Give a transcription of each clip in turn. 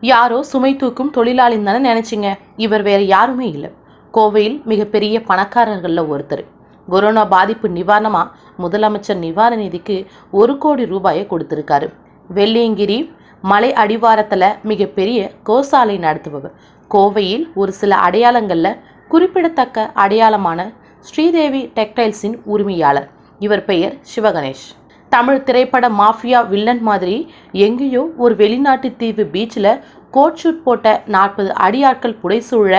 யாரோ சுமை தூக்கும் தொழிலாளின்னு தானே நினச்சிங்க. இவர் வேறு யாருமே இல்லை. கோவையில் மிகப்பெரிய பணக்காரர்களில் ஒருத்தர். கொரோனா பாதிப்பு நிவாரணமாக முதலமைச்சர் நிவாரண நிதிக்கு ஒரு கோடி ரூபாயை கொடுத்துருக்காரு. வெள்ளியங்கிரி மலை அடிவாரத்தில் மிகப்பெரிய கோசாலை நடத்துபவர். கோவையில் ஒரு சில அடையாளங்களில் குறிப்பிடத்தக்க அடையாளமான ஸ்ரீதேவி டெக்டைல்ஸின் உரிமையாளர். இவர் பெயர் சிவகணேஷ். தமிழ் திரைப்பட மாஃபியா வில்லன் மாதிரி எங்கேயோ ஒரு வெளிநாட்டு தீவு பீச்சில் கோட் ஷூட் போட்ட நாற்பது அடியாட்கள் புடைசூழ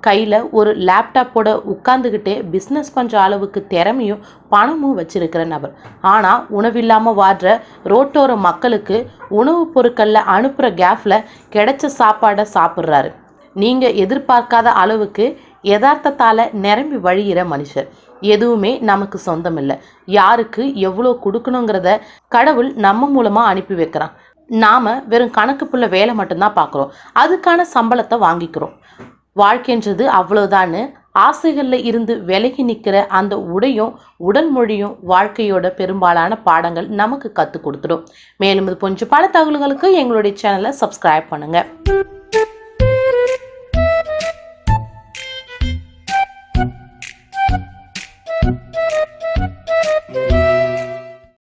கையில் ஒரு லேப்டாப்போட உட்காந்துக்கிட்டே பிஸ்னஸ் பண்ணுற அளவுக்கு திறமையும் பணமும் வச்சிருக்கிற நபர். ஆனால் உணவில்லாமல் வாடுற ரோட்டோர மக்களுக்கு உணவுப் பொருட்களில் அனுப்புகிற கேஃபில் கிடைச்ச சாப்பாடை சாப்பிட்றாரு. நீங்கள் எதிர்பார்க்காத அளவுக்கு யதார்த்தத்தால் நிரம்பி வழிகிற மனுஷர். எதுவுமே நமக்கு சொந்தம் இல்லை யாருக்கு எவ்வளோ கொடுக்கணுங்கிறத கடவுள் நம்ம மூலமாக அனுப்பி வைக்கிறான். நாம் வெறும் கணக்கு புள்ள வேலை மட்டும்தான் பார்க்குறோம் அதுக்கான சம்பளத்தை வாங்கிக்கிறோம். வாழ்க்கைன்றது அவ்வளோதான்னு ஆசைகளில் இருந்து விலகி நிற்கிற அந்த உடையும் உடல் மொழியும் வாழ்க்கையோட பெரும்பாலான பாடங்கள் நமக்கு கற்றுக் கொடுத்துடும். மேலும் இது கொஞ்சம் பல தகவல்களுக்கு எங்களுடைய சேனலை சப்ஸ்கிரைப் பண்ணுங்கள்